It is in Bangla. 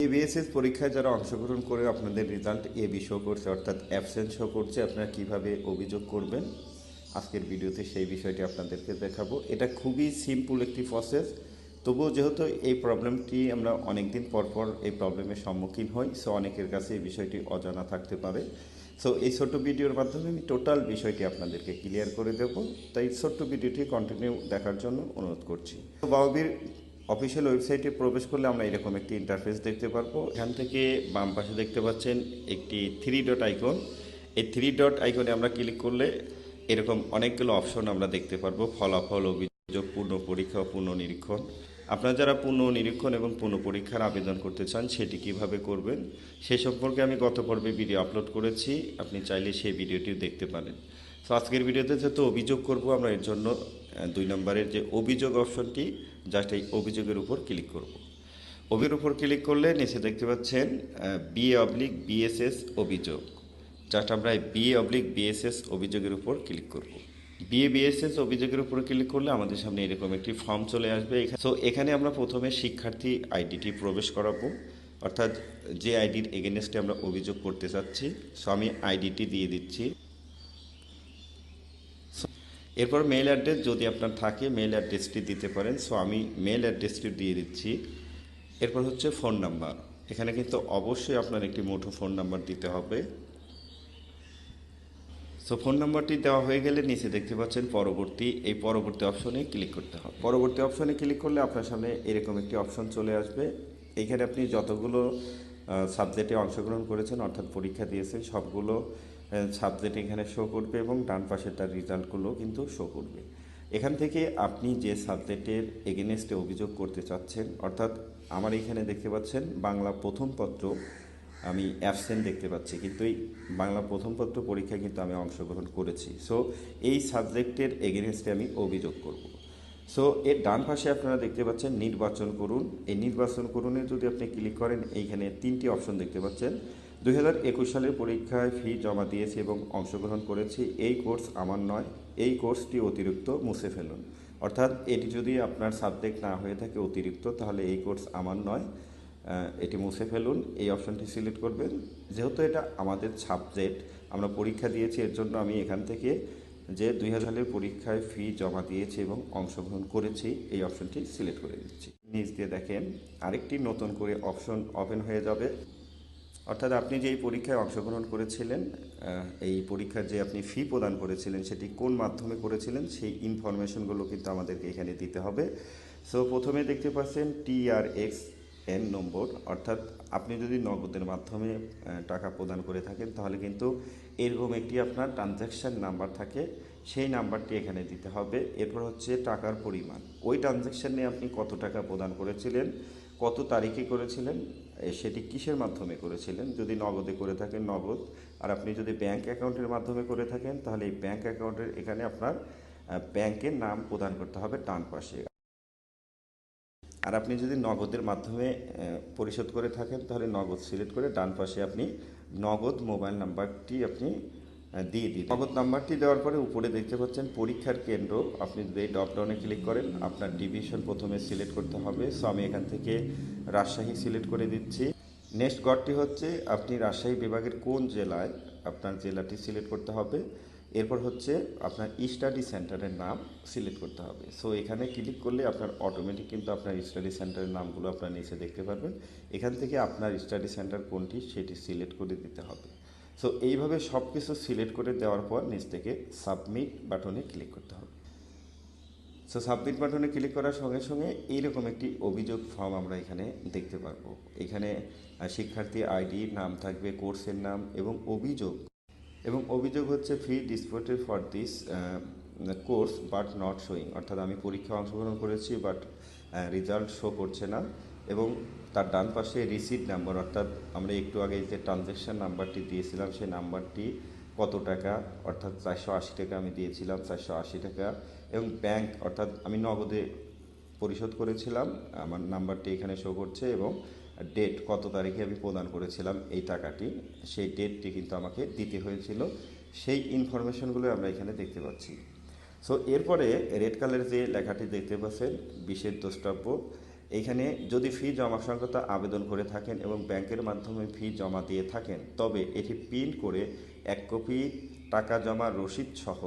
এবিএসএস পরীক্ষায় যারা অংশগ্রহণ করে আপনাদের রেজাল্ট এ বি শো করছে, অর্থাৎ অ্যাবসেন্ট শো করছে, আপনারা কীভাবে অভিযোগ করবেন? আজকের ভিডিওতে সেই বিষয়টি আপনাদেরকে দেখাবো। এটা খুবই সিম্পল একটি প্রসেস তবুও যেহেতু এই প্রবলেমটি আমরা অনেক দিন পর পর এই প্রবলেমের সম্মুখীন হই সো অনেকের কাছে এই বিষয়টি অজানা থাকতে পারে। সো এই ছোট্ট ভিডিওর মাধ্যমে আমি টোটাল বিষয়টি আপনাদেরকে ক্লিয়ার করে দেবো। তাই ছোট্ট ভিডিওটি কন্টিনিউ দেখার জন্য অনুরোধ করছি। তো বাউবির অফিসিয়াল ওয়েবসাইটে প্রবেশ করলে আমরা এরকম একটি ইন্টারফেস দেখতে পারব। এখান থেকে বাম পাশে দেখতে পাচ্ছেন একটি থ্রি ডট আইকন এই থ্রি ডট আইকনে আমরা ক্লিক করলে এরকম অনেকগুলো অপশন আমরা দেখতে পারব। ফলাফল, অভিযোগ, পূর্ণ পরীক্ষা, পূর্ণ নিরীক্ষণ। আপনারা যারা পূর্ণ নিরীক্ষণ এবং পূর্ণ পরীক্ষার আবেদন করতে চান, সেটি কীভাবে করবেন, সে সম্পর্কে আমি গত পর্বে ভিডিও আপলোড করেছি। আপনি চাইলে সেই ভিডিওটিও দেখতে পারেন। তো আজকের ভিডিওতে যেহেতু অভিযোগ করব, আমরা এর জন্য দুই নম্বরের যে অভিযোগ অপশনটি জাস্ট এই অভিযোগের উপর ক্লিক করব। অভির উপর ক্লিক করলে নিচে দেখতে পাচ্ছেন বি অবলিক বিএসএস অভিযোগ। জাস্ট আমরা বি অবলিক বিএসএস অভিযোগের উপর ক্লিক করব। বিএ বিএসএস অভিযোগের উপর ক্লিক করলে আমাদের সামনে এরকম একটি ফর্ম চলে আসবে। সো এখানে আমরা প্রথমে শিক্ষার্থী আইডিটি প্রবেশ করাবো। অর্থাৎ যে আইডির এগেনস্টে আমরা অভিযোগ করতে চাচ্ছি সো আমি আইডিটি দিয়ে দিচ্ছি। এরপর মেল অ্যাড্রেস যদি আপনার থাকে মেল অ্যাড্রেসটি দিতে পারেন। সো আমি মেল অ্যাড্রেসটি দিয়ে দিচ্ছি। এরপর হচ্ছে ফোন নাম্বার এখানে কিন্তু অবশ্যই আপনার একটি মুঠো ফোন নাম্বার দিতে হবে। সো ফোন নাম্বারটি দেওয়া হয়ে গেলে নিচে দেখতে পাচ্ছেন পরবর্তী, এই পরবর্তী অপশনে ক্লিক করতে হবে। পরবর্তী অপশনে ক্লিক করলে আপনার সামনে এরকম একটি অপশন চলে আসবে। এখানে আপনি যতগুলো সাবজেক্টে অংশগ্রহণ করেছেন, অর্থাৎ পরীক্ষা দিয়েছেন, সবগুলো সাবজেক্ট এখানে শো করবে এবং ডান পাশে তার রেজাল্টগুলো কিন্তু শো করবে। এখান থেকে আপনি যে সাবজেক্টের এগেনস্টে অভিযোগ করতে চাচ্ছেন, অর্থাৎ আমার এখানে দেখতে পাচ্ছেন বাংলা প্রথম পত্র আমি অ্যাবসেন্ট দেখতে পাচ্ছি, কিন্তু এই বাংলা প্রথম পত্র পরীক্ষায় কিন্তু আমি অংশগ্রহণ করেছি। সো এই সাবজেক্টের এগেনস্টে আমি অভিযোগ করব। সো এর ডান পাশে আপনারা দেখতে পাচ্ছেন নির্বাচন করুন। এই নির্বাচন করুনে যদি আপনি ক্লিক করেন, এইখানে তিনটি অপশন দেখতে পাচ্ছেন। দুই হাজার একুশ সালের পরীক্ষায় ফি জমা দিয়েছি এবং অংশগ্রহণ করেছি। এই কোর্স আমার নয়, এই কোর্সটি অতিরিক্ত মুছে ফেলুন। অর্থাৎ এটি যদি আপনার সাবজেক্ট না হয়ে থাকে অতিরিক্ত, তাহলে এই কোর্স আমার নয় এটি মুছে ফেলুন। এই অপশনটি সিলেক্ট করবেন। যেহেতু এটা আমাদের সাবজেক্ট, আমরা পরীক্ষা দিয়েছি, এর জন্য আমি এখান থেকে যে দুই সালের পরীক্ষায় ফি জমা দিয়েছি এবং অংশগ্রহণ করেছি, এই অপশনটি সিলেক্ট করে দিচ্ছি নিজ দিয়ে দেখেন, আরেকটি নতুন করে অপশন ওপেন হয়ে যাবে। অর্থাৎ আপনি যে এই পরীক্ষায় অংশগ্রহণ করেছিলেন এই পরীক্ষার যে আপনি ফি প্রদান করেছিলেন, সেটি কোন মাধ্যমে করেছিলেন, সেই ইনফরমেশনগুলো কিন্তু আমাদেরকে এখানে দিতে হবে। সো প্রথমে দেখতে পাচ্ছেন টিআর এক্স এন নম্বর, অর্থাৎ আপনি যদি নগদের মাধ্যমে টাকা প্রদান করে থাকেন, তাহলে কিন্তু এরকম একটি আপনার ট্রানজ্যাকশান নাম্বার থাকে। সেই নাম্বারটি এখানে দিতে হবে। এরপর হচ্ছে টাকার পরিমাণ। ওই ট্রানজ্যাকশানে আপনি কত টাকা প্রদান করেছিলেন, কত তারিখে করেছিলেন সেটি কিসের মাধ্যমে করেছিলেন? যদি নগদে করে থাকেন, নগদ। আর আপনি যদি ব্যাংক অ্যাকাউন্টের মাধ্যমে করে থাকেন, তাহলে এই ব্যাংক অ্যাকাউন্টের এখানে আপনার ব্যাংকের নাম প্রদান করতে হবে ডান পাশে। আর আপনি যদি নগদের মাধ্যমে পরিশোধ করে থাকেন, তাহলে নগদ সিলেক্ট করে ডান পাশে আপনি নগদ মোবাইল নাম্বারটি আপনি দিয়ে দিন। নগদ নাম্বারটি দেওয়ার পরে উপরে দেখতে পাচ্ছেন পরীক্ষার কেন্দ্র। আপনি যদি এই ড্রপডাউনে ক্লিক করেন, আপনার ডিভিশন প্রথমে সিলেক্ট করতে হবে। সো আমি এখান থেকে রাজশাহী সিলেক্ট করে দিচ্ছি। নেক্সট গড়টি হচ্ছে, আপনি রাজশাহী বিভাগের কোন জেলায় আপনার জেলাটি সিলেক্ট করতে হবে? এরপর হচ্ছে, আপনার স্টাডি সেন্টারের নাম সিলেক্ট করতে হবে। সো এখানে ক্লিক করলে আপনার অটোমেটিক কিন্তু আপনার স্টাডি সেন্টারের নামগুলো আপনার নিচে দেখতে পারবেন। এখান থেকে আপনার স্টাডি সেন্টার কোনটি, সেটি সিলেক্ট করে দিতে হবে। সো এইভাবে সব কিছু সিলেক্ট করে দেওয়ার পর নিচ থেকে সাবমিট বাটনে ক্লিক করতে হবে। সো সাবমিট বাটনে ক্লিক করার সঙ্গে সঙ্গে এইরকম একটি অভিযোগ ফর্ম আমরা এখানে দেখতে পারব। এখানে শিক্ষার্থী আইডি নাম থাকবে কোর্সের নাম এবং অভিযোগ। এবং অভিযোগ হচ্ছে fee deposited for this course but not showing অর্থাৎ আমি পরীক্ষায় অংশগ্রহণ করেছি বাট রেজাল্ট শো করছে না। এবং তার ডান পাশে রিসিট নাম্বার অর্থাৎ আমরা একটু আগে যে ট্রানজ্যাকশন নাম্বারটি দিয়েছিলাম, সেই নাম্বারটি কত টাকা? অর্থাৎ চারশো আশি টাকা আমি দিয়েছিলাম, চারশো আশি টাকা। এবং ব্যাংক অর্থাৎ আমি নগদে পরিশোধ করেছিলাম, আমার নাম্বারটি এখানে শো করছে এবং ডেট কত তারিখে আমি প্রদান করেছিলাম এই টাকাটি, সেই ডেটটি কিন্তু আমাকে দিতে হয়েছিল। সেই ইনফরমেশনগুলো আমরা এখানে দেখতে পাচ্ছি। সো এরপরে রেড কালারের যে লেখাটি দেখতে পাচ্ছেন বিশেষ দ্রষ্টব্য এখানে যদি ফি জমা সংক্রান্ত আবেদন করে থাকেন এবং ব্যাংকের মাধ্যমে ফি জমা দিয়ে থাকেন, তবে এটি প্রিন্ট করে এক কপি টাকা জমা রসিদ সহ